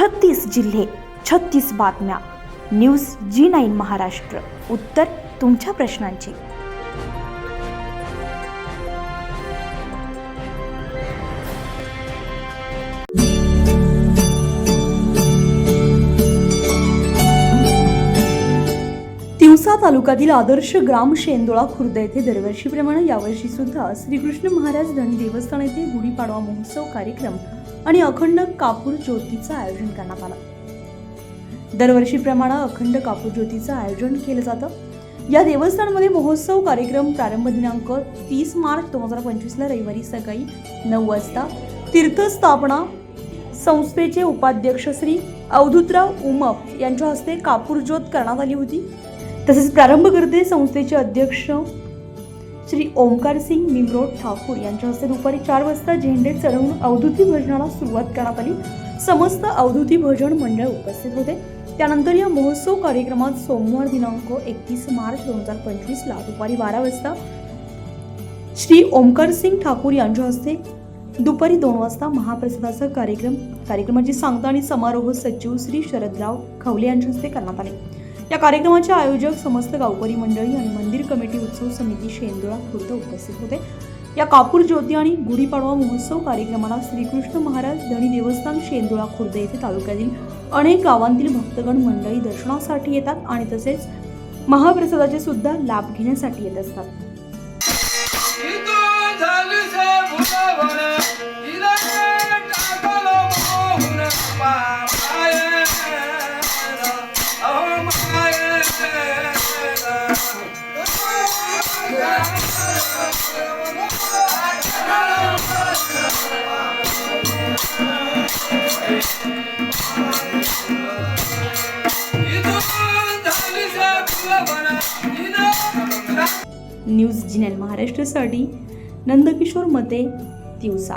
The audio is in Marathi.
छत्तीस जिल्हे छत्तीस बातम्या. News G nine Maharashtra. उत्तर तुमच्या प्रश्नांची. तिवसा तालुक्यातील आदर्श ग्राम शेंदोळा खुर्द येथे दरवर्षीप्रमाणे यावर्षी सुद्धा श्रीकृष्ण महाराज धनी देवस्थान येथे गुढीपाडवा महोत्सव कार्यक्रम आणि अखंड कापूर ज्योतीचं आयोजन करण्यात आलं. दरवर्षीप्रमाणे अखंड कापूर ज्योतीचं आयोजन केलं जातं. या देवस्थानमध्ये महोत्सव कार्यक्रम प्रारंभ दिनांक तीस मार्च दोन हजार पंचवीसला रविवारी सकाळी नऊ वाजता. तीर्थस्थापना संस्थेचे उपाध्यक्ष श्री अवधूतराव उमप यांच्या हस्ते कापूर ज्योत करण्यात आली होती. तसेच प्रारंभ करते संस्थेचे अध्यक्ष श्री ओमकार सिंग निमरोड ठाकूर यांच्या हस्ते दुपारी चार वाजता झेंडे चढवून अवधूती भजनाला सुरुवात करण्यात आली समस्त अवधूती भजन मंडळ उपस्थित होते. त्यानंतर या महोत्सव कार्यक्रमात सोमवार दिनांक एकतीस मार्च दोन हजार पंचवीसला दुपारी बारा वाजता श्री ओमकार सिंग ठाकूर यांच्या हस्ते दुपारी दोन वाजता महाप्रसादाचा कार्यक्रम कार्यक्रमाची सांगता आणि समारोह सचिव श्री शरदराव खवले यांच्या हस्ते करण्यात आले. या कार्यक्रमाचे आयोजक समस्त गावकरी मंडळी आणि मंदिर कमिटी उत्सव समिती शेंदोळा खुर्द उपस्थित होते. या कापूर ज्योती आणि गुढीपाडवा महोत्सव कार्यक्रमाला श्रीकृष्ण महाराज धणी देवस्थान शेंदोळा खुर्द येथे तालुक्यातील अनेक गावांतील भक्तगण मंडळी दर्शनासाठी येतात आणि तसेच महाप्रसादाचे सुद्धा लाभ घेण्यासाठी येत असतात. न्यूज जिनेल महाराष्ट्रासाठी नंदकिशोर मते दिवसा.